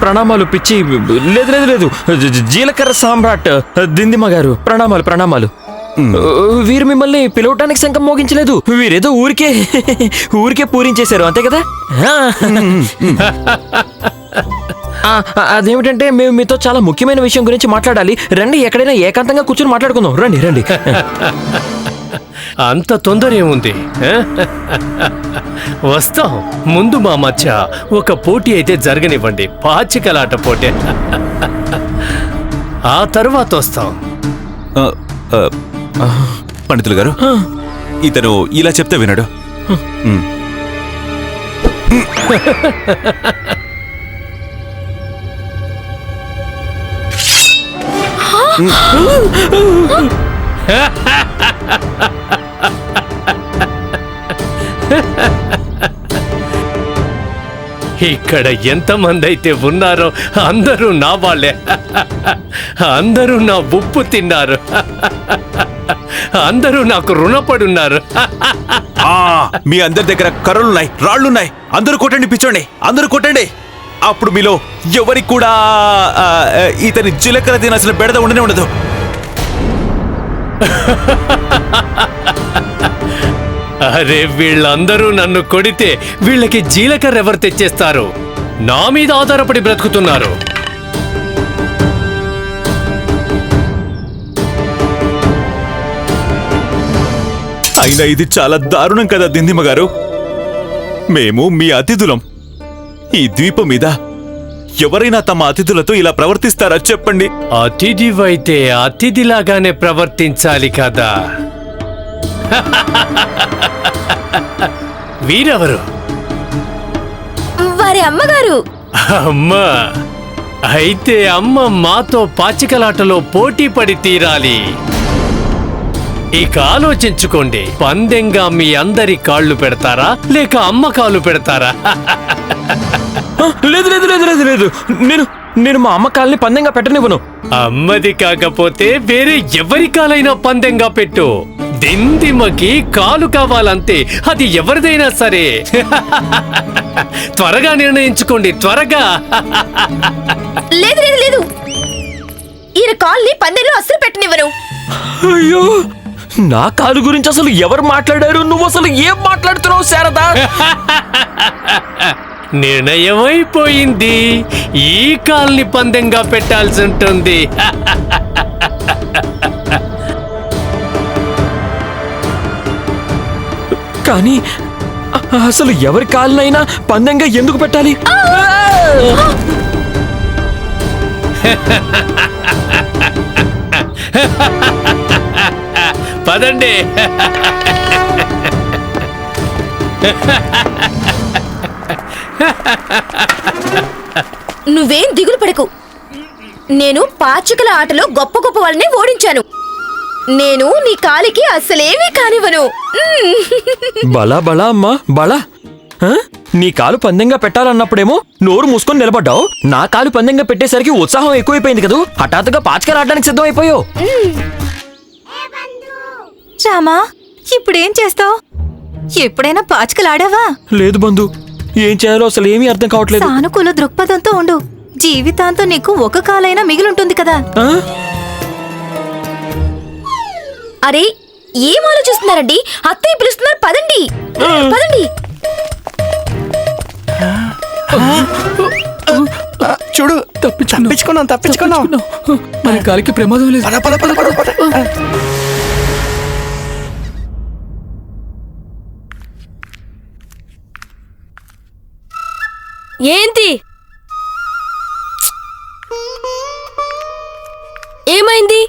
ప్రణామాలు పిచ్చి లేదు లేదు లేదు. జీలకర్ర సామ్రాట్ దిందిమ గారు ప్రణామాలు ప్రణామాలు. వీరు మిమ్మల్ని పిలవటానికి శంఖం మోగించలేదు. వీరేదో ఊరికే ఊరికే పూరించేశారు అంతే కదా? అదేమిటంటే మేము మీతో చాలా ముఖ్యమైన విషయం గురించి మాట్లాడాలి. రండి ఎక్కడైనా ఏకాంతంగా కూర్చొని మాట్లాడుకుందాం. రండి రండి. అంత తొందర ఏముంది? వస్తాం. ముందు మా మధ్య ఒక పోటీ అయితే జరగనివ్వండి. పాచికలాట పోటీ. ఆ తర్వాత వస్తాం. పండితులు గారు ఇతను ఇలా చెప్తే వినడు. ఉమ్. ఇక్కడ ఎంతమంది అయితే ఉన్నారో అందరూ నా వాళ్ళే. అందరూ నా ఉప్పు తిన్నారు. అందరూ నాకు రుణపడున్నారు. ఆ, మీ అందరి దగ్గర కర్రలున్నాయి రాళ్ళున్నాయి. అందరూ కొట్టండి పిచ్చోండి. అందరూ కొట్టండి. అప్పుడు మీలో ఎవరికి కూడా ఇతని జీలకర్ర తినాల్సిన బెడద ఉండనే ఉండదు. అరే వీళ్ళందరూ నన్ను కొడితే వీళ్ళకి జీలకర్ర ఎవరు తెచ్చేస్తారు? నా మీద ఆధారపడి బ్రతుకుతున్నారు. అయినా ఇది చాలా దారుణం కదా దిందిమగారు. మేము మీ అతిథులం. ఈ ద్వీపం మీద ఎవరైనా తమ అతిథులతో ఇలా ప్రవర్తిస్తారా చెప్పండి? అతిథివైతే అతిథిలాగానే ప్రవర్తించాలి కదా. వీరెవరు? వారి అమ్మగారు. అమ్మా. అయితే అమ్మ మాతో పాచికలాటలో పోటీ పడి తీరాలి. ఇక ఆలోచించుకోండి. పందెంగా మీ అందరి కాళ్ళు పెడతారా? లేక అమ్మ కాళ్ళు పెడతారా? లేదు లేదు లేదు లేదు లేదు. నేను నేను మా అమ్మ కాల్ని పందెంగా పెట్టనివ్వను. అమ్మది కాకపోతే వేరే ఎవరి కాలైనా పందెంగా పెట్టు. దిందిమకి కాలు కావాలంతే అది ఎవరిదైనా సరే. త్వరగా నిర్ణయించుకోండి త్వరగా. లేదు లేదు లేదు. ఈయన కాల్ని పందెంలో అస్సలు పెట్టనివ్వను. అయ్యో నా కాలు గురించి అసలు ఎవరు మాట్లాడారు? నువ్వు అసలు ఏం మాట్లాడుతున్నావు శారదా? నిర్ణయమైపోయింది. ఈ కాల్ని పందెంగా పెట్టాల్సి ఉంటుంది కానీ అసలు ఎవరి కాలినైనా పందెంగా ఎందుకు పెట్టాలి? పదండి. నువ్వేం దిగులు పడకు. నేను పాచికల ఆటలో గొప్ప గొప్ప వాళ్ళని ఓడించాను. నేను నీ కాలికి అస్సలేమీ కానివ్వను. బలా బలా అమ్మా బలా? నీ కాలు పందెంగా పెట్టాలన్నప్పుడేమో నోరు మూసుకొని నిలబడ్డావు. నా కాలు పందెంగా పెట్టేసరికి ఉత్సాహం ఎక్కువైపోయింది కదూ. హఠాత్తుగా పాచికలు ఆడడానికి సిద్ధమైపోయావు. రామా ఇప్పుడేం చేస్తావు? ఎప్పుడైనా పాచికలాడావా? లేదు బంధు. ఏం చేయాలో అసలు ఏమీ అర్థం కావట్లేదు. సానుకూల దృక్పథంతో ఉండు. జీవితాంతం నీకు ఒక కాలైనా మిగిలుంటుంది కదా. ఆ? అరే ఏం ఆలోచిస్తున్నారండి? అత్తయ్య పిలుస్తున్నారు. పదండి. పదండి. చూడు తప్పించుకున్నాం తప్పించుకున్నాం. మన కాలికి ప్రమాదం లేదు. పద పద పద పద పద. ఏంటి? ఏమైంది?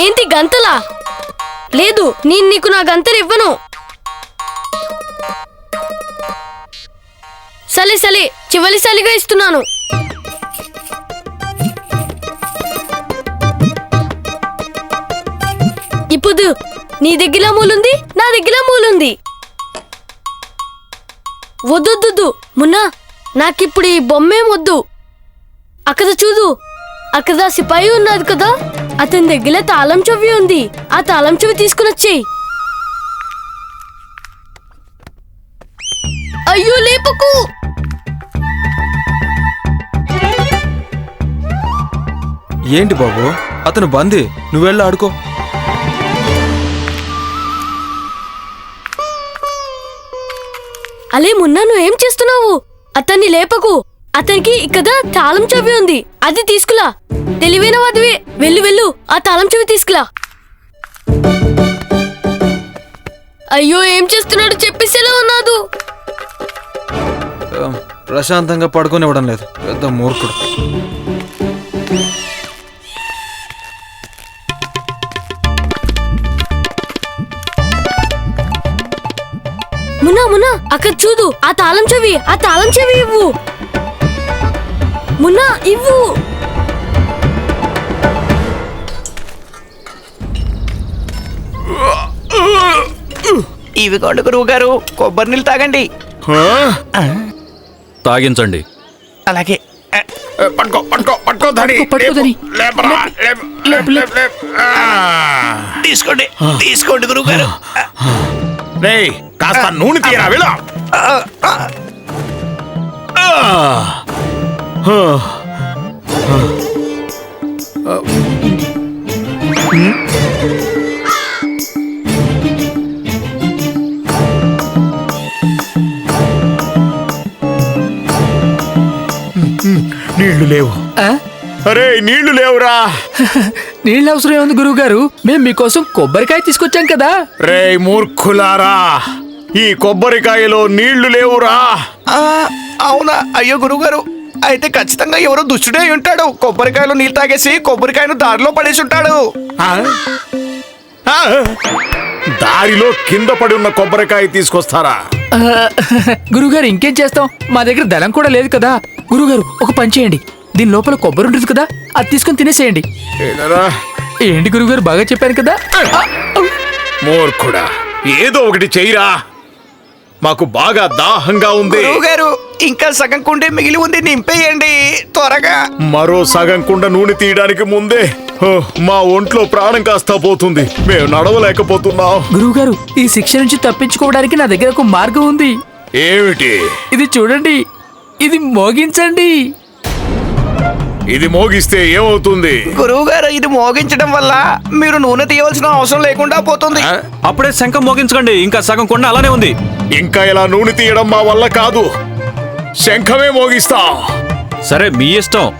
ఏంటి గంతలా? లేదు నేను నీకు నా గంతలు ఇవ్వను. సలే సలే చివరి సలిగా ఇస్తున్నాను. ఇప్పుడు నీ దగ్గర మూలుంది నా దగ్గర మూలుంది. వద్దొద్దు మున్నా నాకిప్పుడు ఈ బొమ్మే వద్దు. అక్కడ చూదు అక్కడ సిపాయి ఉన్నాడు కదా అతని దగ్గర తాళం చెవి ఉంది. ఆ తాళం చెవి తీసుకుని వచ్చేయి. అయ్యో లేపకు. ఏంటి బాబు? అతను బంది. నువ్వెళ్ళ ఆడుకో. అలే మున్నా ఏం చేస్తున్నావు? అతన్ని లేపకు. అతనికి ఇక్కడ తాళం చెవి ఉంది. అది తీసుకులా తెలివైన వాదివి వెళ్ళు వెళ్ళు. ఆ తాళం చెవి తీసుకులా అయ్యో ఏం చేస్తున్నాడు? చెప్పేసేలా ఉన్నాడు? ఆ, ప్రశాంతంగా పడుకోనివ్వడం లేదు. పెద్ద మూర్ఖుడు. మున్నా మున్నా అక్కడ చూడు ఆ తాళం చెవి ఆ తాళం చెవి ఇవ్వు. మున్నా ఇవ్వు. ఇవి కొండు గురువు గారు కొబ్బరి నీళ్ళు తాగండి. తాగించండి. అలాగే. పట్టుకో పట్టుకో పట్టుకో ధని. పట్టుకోదని. తీసుకోండి తీసుకోండి గురువు గారు కాస్త నూనె తీరా వెళ్ళు. నీళ్ళు లేవు? అరే నీళ్ళు లేవురా. నీళ్ళ అవసరం ఏముంది గురువు గారు మేము మీకోసం కొబ్బరికాయ తీసుకొచ్చాం కదా. రే మూర్ఖులారా. ఈ కొబ్బరికాయలో నీళ్ళు లేవురా. ఆ, అవునా? అయ్యో గురువు గారు అయితే ఖచ్చితంగా ఎవరో దుష్టుడే ఉంటాడు. కొబ్బరికాయలు నీళ్ళు తాగేసి కొబ్బరికాయను దారిలో పడేసి ఉంటాడు. ఆ? ఆ? దారిలో కింద పడి ఉన్న కొబ్బరికాయ తీసుకొస్తారా? ఆ, గురువుగారు ఇంకేం చేస్తాం? మా దగ్గర ధనం కూడా లేదు కదా. గురువుగారు ఒక పని చేయండి. దీని లోపల కొబ్బరి ఉంటుంది కదా అది తీసుకొని తినేసేయండి. ఏంటి గురువుగారు బాగా చెప్పాను కదా. మూర్ఖుడా ఏదో ఒకటి చెయ్యరా మాకు బాగా దాహంగా ఉంది. గురువు గారు ఇంకా సగం కుండే మిగిలి ఉంది నింపేయండి త్వరగా. మరో సగం కుండ నూనె తీయడానికి ముందే హో, మా ఒంట్లో ప్రాణం కాస్తా పోతుంది. మేము నడవలేకపోతున్నాం. గురువుగారు ఈ శిక్ష నుంచి తప్పించుకోవడానికి నా దగ్గర ఒక మార్గం ఉంది. ఏమిటి? ఇది చూడండి. ఇది మోగించండి. ఇది మోగిస్తే ఏమవుతుంది? గురువు గారు ఇది మోగించడం వల్ల మీరు నూనె తీయవలసిన అవసరం లేకుండా పోతుంది. అప్పుడే శంఖం మోగించకండి. ఇంకా సగం కొండ అలానే ఉంది. ఇంకా ఇలా నూనె తీయడం మా వల్ల కాదు. శంఖమే మోగిస్తాం. సరే మీ ఇష్టం.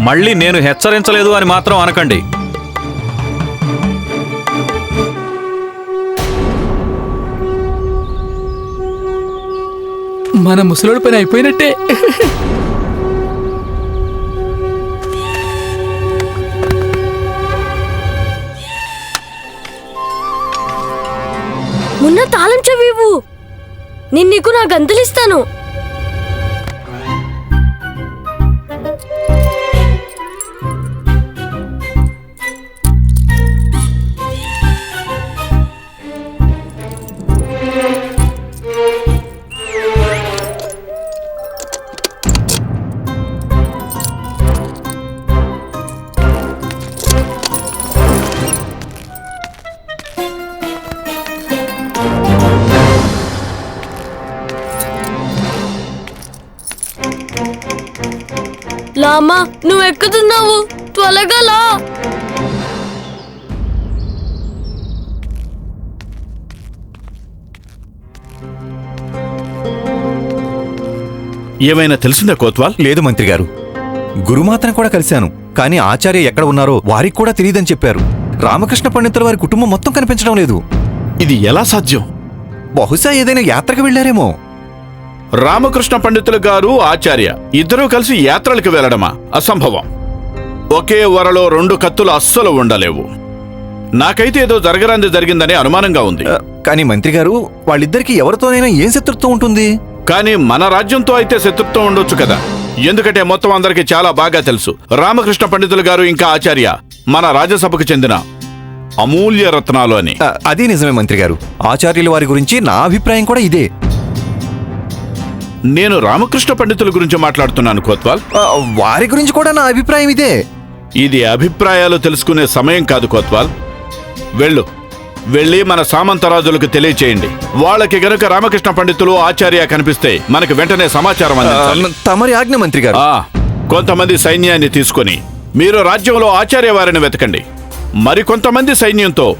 మళ్ళీ నేను హెచ్చరించలేదు అని మాత్రం అనకండి. మన ముసలోడి పని అయిపోయినట్టే. మున్న తాళం చెవి ఇవ్వు నీకు నా గంతులిస్తాను. నువ్వు ఎక్కుతున్నావు త్వరగా లా. ఏమైనా తెలిసిందా కోత్వాల్? లేదు మంత్రి గారు గురుమాతను కూడా కలిశాను. కానీ ఆచార్య ఎక్కడ ఉన్నారో వారికి కూడా తెలియదని చెప్పారు. రామకృష్ణ పండితుల వారి కుటుంబం మొత్తం కనిపించడం లేదు. ఇది ఎలా సాధ్యం? బహుశా ఏదైనా యాత్రకు వెళ్ళారేమో రామకృష్ణ పండితులు గారు ఆచార్య. ఇద్దరూ కలిసి యాత్రలకు వెళ్ళడమా అసంభవం. ఒకే వరలో రెండు కత్తులు అస్సలు ఉండలేవు. నాకైతే ఏదో జరగరాంది జరిగిందని అనుమానంగా ఉంది. కానీ మంత్రి గారు వాళ్ళిద్దరికి ఎవరితోనైనా ఏం శత్రుత్వం ఉంటుంది? కానీ మన రాజ్యంతో అయితే శత్రుత్వం ఉండొచ్చు కదా. ఎందుకంటే మొత్తం అందరికీ చాలా బాగా తెలుసు. రామకృష్ణ పండితులు గారు ఇంకా ఆచార్య. మన రాజ్యసభకు చెందిన అమూల్య రత్నాలు అని. అదే నిజమే మంత్రి గారు. ఆచార్యుల వారి గురించి నా అభిప్రాయం కూడా ఇదే. నేను రామకృష్ణ పండితుల గురించి మాట్లాడుతున్నాను కోత్వాల్. వారి గురించి కూడా నా అభిప్రాయం ఇదే. ఇది అభిప్రాయాలు తెలుసుకునే సమయం కాదు కోత్వాల్. వెళ్ళు. వెళ్ళి మన సామంతరాజులకు తెలియచేయండి. వాళ్ళకి గనుక రామకృష్ణ పండితులు ఆచార్య కనిపిస్తే మనకి వెంటనే సమాచారం అందించాలి. తమరి ఆజ్ఞ మంత్రి గారు. ఆ, కొంతమంది సైన్యాన్ని తీసుకొని మీరు రాజ్యంలో ఆచార్య వారిని వెతకండి. మరికొంతమంది సైన్యంతో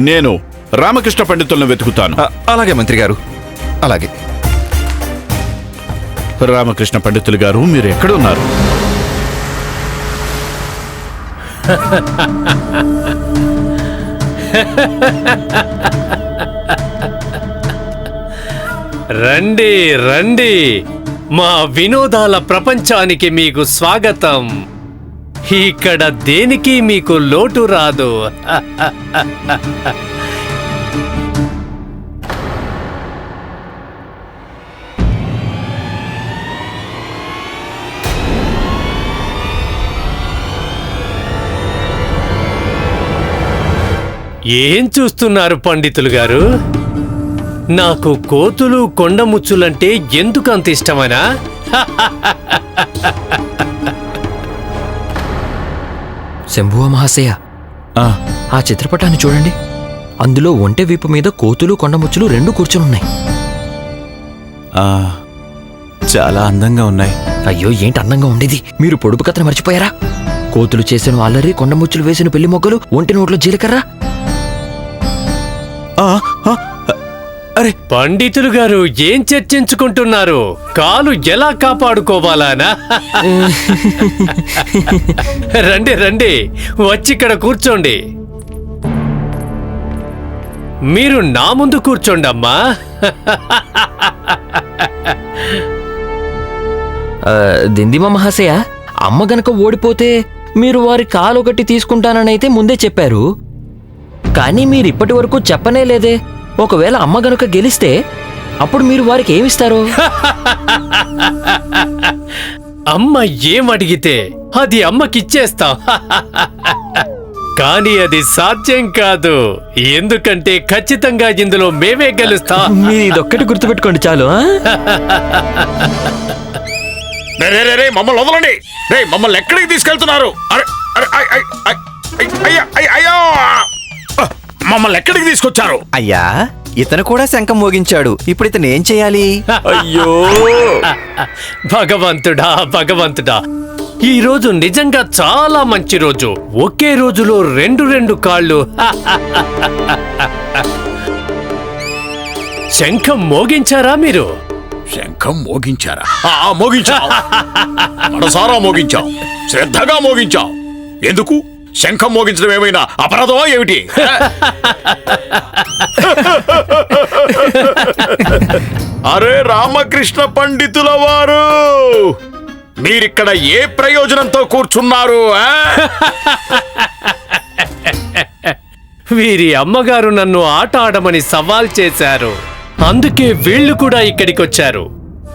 నేను రామకృష్ణ పండితులను వెతుకుతాను. అలాగే మంత్రి గారు. అలాగే. రామకృష్ణ పండితులు గారు మీరు ఎక్కడున్నారు? రండి రండి. మా వినోదాల ప్రపంచానికి మీకు స్వాగతం. ఇక్కడ దేనికి మీకు లోటు రాదు? ఏం చూస్తున్నారు పండితులు గారు? నాకు కోతులు కొండముచ్చులంటే ఎందుకు అంత ఇష్టమనా? శంభువ మహాశయ. ఆ, ఆ చిత్రపటాన్ని చూడండి. అందులో ఒంటె వీపు మీద కోతులు కొండముచ్చులు రెండు కూర్చునున్నాయి. ఆ, చాలా అందంగా ఉన్నాయి. అయ్యో ఏంటి అందంగా ఉండేది? మీరు పొడుపు కథను మర్చిపోయారా? కోతులు చేసిన అల్లరి కొండముచ్చులు వేసిన పెళ్ళి మొగ్గలు ఒంటి నోట్లో జీలకర్ర? అరే. పండితులు గారు ఏం చర్చించుకుంటున్నారు? కాలు ఎలా కాపాడుకోవాలానా? రండి రండి. వచ్చి ఇక్కడ కూర్చోండి. మీరు నా ముందు కూర్చోండి అమ్మా. దిందిమ మహాశయ అమ్మ గనక ఓడిపోతే మీరు వారి కాలు ఒకటి తీసుకుంటాననైతే ముందే చెప్పారు. కానీ మీరు ఇప్పటి వరకు చెప్పనే లేదే. ఒకవేళ అమ్మ గనుక గెలిస్తే అప్పుడు మీరు వారికి ఏమిస్తారు? అమ్మ ఏం అడిగితే అది అమ్మకిచ్చేస్తాం. కానీ అది సాధ్యం కాదు. ఎందుకంటే ఖచ్చితంగా ఇందులో మేమే గెలుస్తాం. మీరు ఇదొక్కటి గుర్తుపెట్టుకోండి చాలు ఆ? రే, రే, రే, రే, మమ్మల్ని వదలండి. రే మమ్మల్ని ఎక్కడికి తీసుకెళ్తున్నారు? అరే అరే ఐ, ఐ, ఐ, ఐ, అయ్యా, ఐ, అయ్యో! మమ్మల్ని ఎక్కడికి తీసుకొచ్చారు? అయ్యా ఇతను కూడా శంఖం మోగించాడు. ఇప్పుడు ఇతను ఏం చేయాలి? అయ్యో. భగవంతుడా భగవంతుడా. ఈ రోజు నిజంగా చాలా మంచి రోజు. ఒకే రోజులో రెండు రెండు కాళ్ళు. శంఖం మోగించారా మీరు? శంఖం మోగించారా? మోగించాం. మనసారా మోగించాం. శ్రద్ధగా మోగించాం. ఎందుకు? శంఖం మోగించడం ఏమైనా అపరాధమా ఏమిటి? అరే రామకృష్ణ పండితుల వారు! మీరిక్కడ ఏ ప్రయోజనంతో కూర్చున్నారు వీరి అమ్మగారు నన్ను ఆట ఆడమని సవాల్ చేశారు. అందుకే వీళ్ళు కూడా ఇక్కడికి వచ్చారు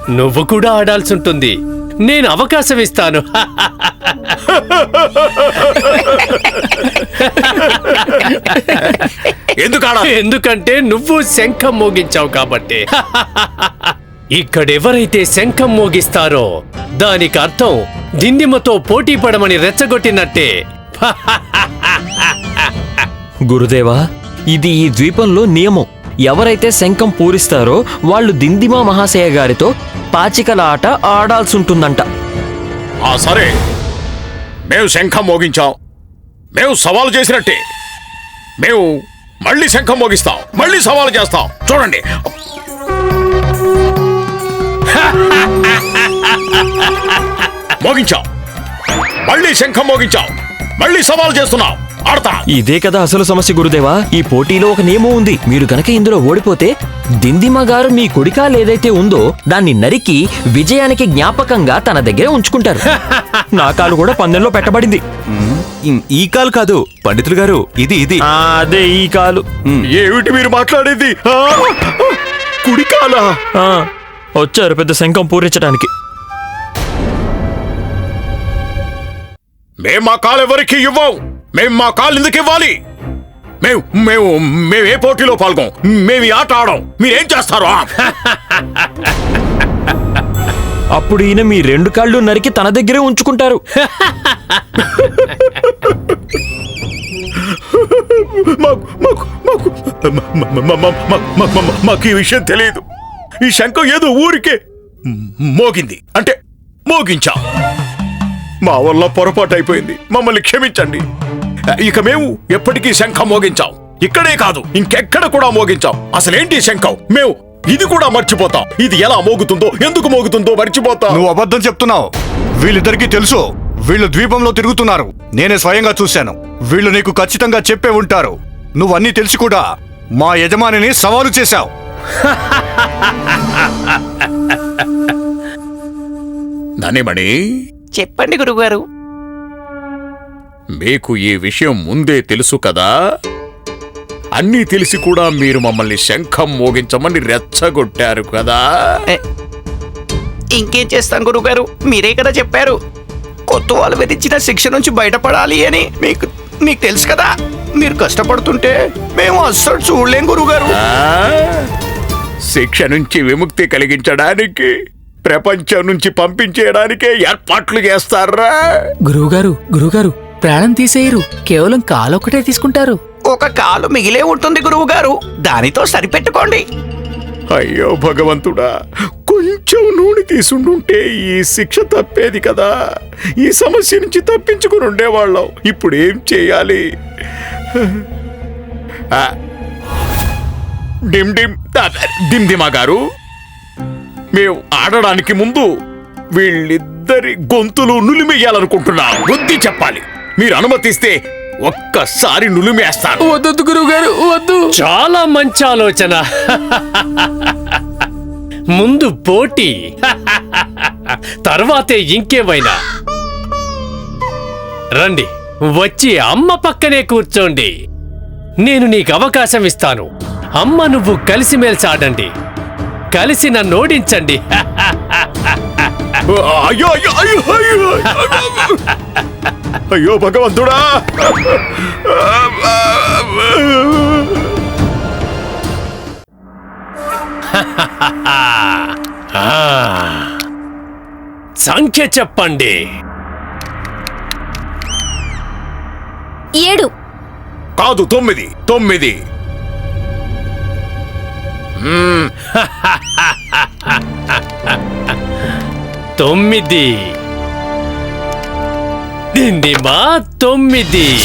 నువ్వు కూడా ఆడాల్సి ఉంటుంది నేను అవకాశం ఇస్తాను. ఎందుకు ఎందుకంటే నువ్వు శంఖం మోగించావు కాబట్టి. ఇక్కడెవరైతే శంఖం మోగిస్తారో దానికి అర్థం దిండిమతో పోటీ పడమని రెచ్చగొట్టినట్టే. గురుదేవా ఇది ఈ ద్వీపంలో నియమం. ఎవరైతే శంఖం పూరిస్తారో వాళ్ళు దిందిమా మహాశయ గారితో పాచికల ఆట ఆడాల్సి ఉంటుందంట ఆ సరే. మేము శంఖం మోగించాం. మేము సవాలు చేసినట్టే. మేము మళ్ళీ శంఖం మోగిస్తాం. మళ్ళీ సవాలు చేస్తాం. చూడండి. మోగించాం. మళ్ళీ శంఖం మోగించాం. మళ్ళీ సవాలు చేస్తున్నాం. ఆడతా. ఇదే కదా అసలు సమస్య గురుదేవా. ఈ పోటీలో ఒక నియమం ఉంది. మీరు గనక ఇందులో ఓడిపోతే దిందిమ గారు మీ కుడికాలు ఏదైతే ఉందో దాన్ని నరికి విజయానికి జ్ఞాపకంగా తన దగ్గరే ఉంచుకుంటారు. నా కాలు కూడా పందెంలో పెట్టబడింది. ఈ కాలు కాదు పండితులు గారు ఇది ఇది. అదే ఈ కాలు. ఏమిటి మీరు మాట్లాడేది! కుడికాలా వచ్చారు పెద్ద శంఖం పూరించడానికి. మేం మా కాలు ఎవరికి ఇవ్వం? మేం మా కాలు ఎందుకు ఇవ్వాలి? మేము మేము మేము ఏ పోటీలో పాల్గొం? మేము ఈ ఆట ఆడం. మీరేం చేస్తారు? అప్పుడు ఈయన మీ రెండు కాళ్ళు నరికి తన దగ్గరే ఉంచుకుంటారు. మాకు ఈ విషయం తెలియదు. ఈ శంఖం ఏదో ఊరికే మోగింది. అంటే మోగించాం. మా వల్ల పొరపాటు అయిపోయింది. మమ్మల్ని క్షమించండి. ఇక మేము ఎప్పటికీ శంఖం మోగించాం. ఇక్కడే కాదు ఇంకెక్కడ కూడా మోగించాం. అసలేంటి శంఖం? మేము ఇది కూడా మర్చిపోతాం. ఇది ఎలా మోగుతుందో ఎందుకు మోగుతుందో మర్చిపోతాం. నువ్వు అబద్ధం చెప్తున్నావు. వీళ్ళిద్దరికీ తెలుసు వీళ్ళు ద్వీపంలో తిరుగుతున్నారు. నేనే స్వయంగా చూశాను. వీళ్ళు నీకు ఖచ్చితంగా చెప్పే ఉంటారు. నువ్వన్నీ తెలిసి కూడా మా యజమానిని సవాలు చేశావు. ననిమణి చెప్పండి గురుగారు. మీకు ఈ విషయం ముందే తెలుసు కదా? అన్నీ తెలిసి కూడా మీరు మమ్మల్ని శంఖం మోగించమని రెచ్చగొట్టారు కదా? ఇంకేం చేస్తాం గురుగారు? మీరే కదా చెప్పారు. కొత్త వాళ్ళు విధించిన శిక్ష నుంచి బయటపడాలి అని మీకు మీకు తెలుసు కదా? మీరు కష్టపడుతుంటే మేము అస్సలు చూడలేం గురుగారు? శిక్ష నుంచి విముక్తి కలిగించడానికి ప్రపంచం నుంచి పంపించేయడానికే ఏర్పాట్లు చేస్తారా? గురువుగారు గురువుగారు ప్రాణం తీసేయరు. కేవలం కాలొక్కటే తీసుకుంటారు. ఒక కాలు మిగిలే ఉంటుంది గురువుగారు. దానితో సరిపెట్టుకోండి. అయ్యో భగవంతుడా కొంచెం నూనె తీసుండుంటే ఈ శిక్ష తప్పేది కదా. ఈ సమస్య నుంచి తప్పించుకుని ఉండేవాళ్ళం. ఇప్పుడు ఏం చేయాలి? డిమ్ డిమ్ ఆ, డిమ్ దిమా గారు. మేము ఆడడానికి ముందు వీళ్ళిద్దరి గొంతులు నులిమెయ్యాలనుకుంటున్నాం. బుద్ధి చెప్పాలి. మీరు అనుమతిస్తే ఒక్కసారి నులిమేస్తాను. వద్దొద్దు గురువుగారు వద్దు. చాలా మంచి ఆలోచన. ముందు పోటీ. తర్వాతే ఇంకేమైనా? రండి వచ్చి అమ్మ పక్కనే కూర్చోండి. నేను నీకు అవకాశం ఇస్తాను. అమ్మ నువ్వు కలిసిమెలిసి ఆడండి. కలిసి నన్ను ఓడించండి. అయ్యో అయ్యో అయ్యో అయ్యో అయ్యో. భగవంతుడా. ఆ. సంఖ్య చెప్పండి. ఏడు. కాదు తొమ్మిది. తొమ్మిది. తొమ్మిది. దిండిమా తొమ్మిది.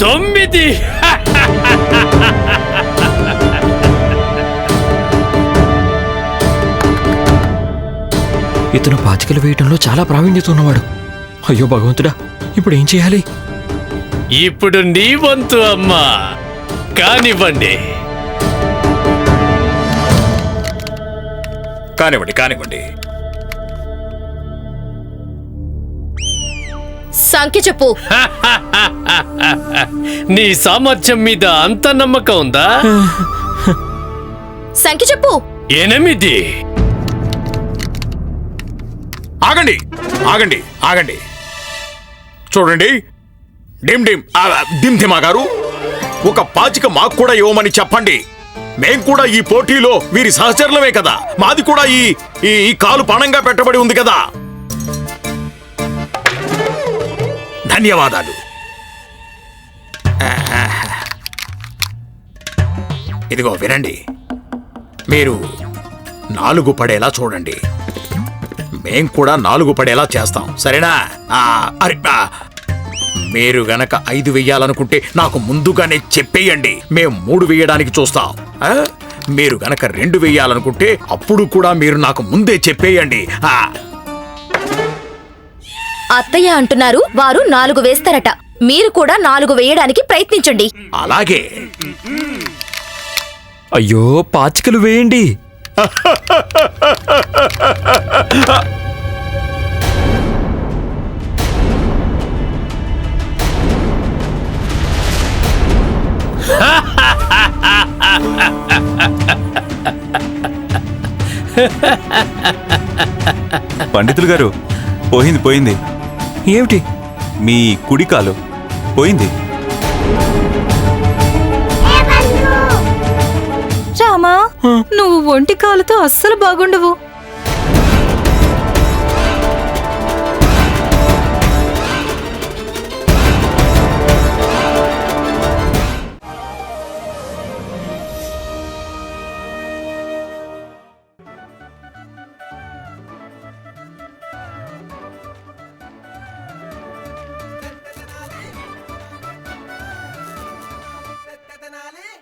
తొమ్మిది. ఇతను పాతికలు వేయటంలో చాలా ప్రావీణ్యత ఉన్నవాడు. అయ్యో భగవంతుడా ఇప్పుడు ఏం చేయాలి? ఇప్పుడు నీ వంతు అమ్మా. కానివ్వండి. కానివ్వండి కానివ్వండి. సంఖ్య చెప్పు. నీ సామర్థ్యం మీద అంత నమ్మకం ఉందా? సంఖ్య చెప్పు. ఎనిమిది. ఆగండి ఆగండి ఆగండి. చూడండి. డిమ్ డిమ్ డిమ్ ధిమా గారు ఒక పాచిక మాకు కూడా ఇవ్వమని చెప్పండి. మేం కూడా ఈ పోటీలో వీరి సహచరులమే కదా. మాది కూడా ఈ ఈ ఈ కాలు పణంగా పెట్టబడి ఉంది కదా. ధన్యవాదాలు. ఇదిగో వినండి. మీరు నాలుగు పడేలా చూడండి. మేం కూడా నాలుగు పడేలా చేస్తాం. సరేనా? ఆ, అరే మీరు గనక ఐదు వెయ్యాలనుకుంటే నాకు ముందుగానే చెప్పేయండి. మేం మూడు వెయ్యడానికి చూస్తాం. ఆ? మీరు గనక రెండు వెయ్యాలనుకుంటే అప్పుడు కూడా మీరు నాకు ముందే చెప్పేయండి. ఆ, అత్తయ్య అంటున్నారు వారు నాలుగు వేస్తారట. మీరు కూడా నాలుగు వేయడానికి ప్రయత్నించండి. అలాగే. అయ్యో పాచికలు వేయండి. పండితులు గారు పోయింది పోయింది. ఏమిటి? మీ కుడి కాలు పోయింది. రామా నువ్వు ఒంటి కాలుతో అస్సలు బాగుండవు.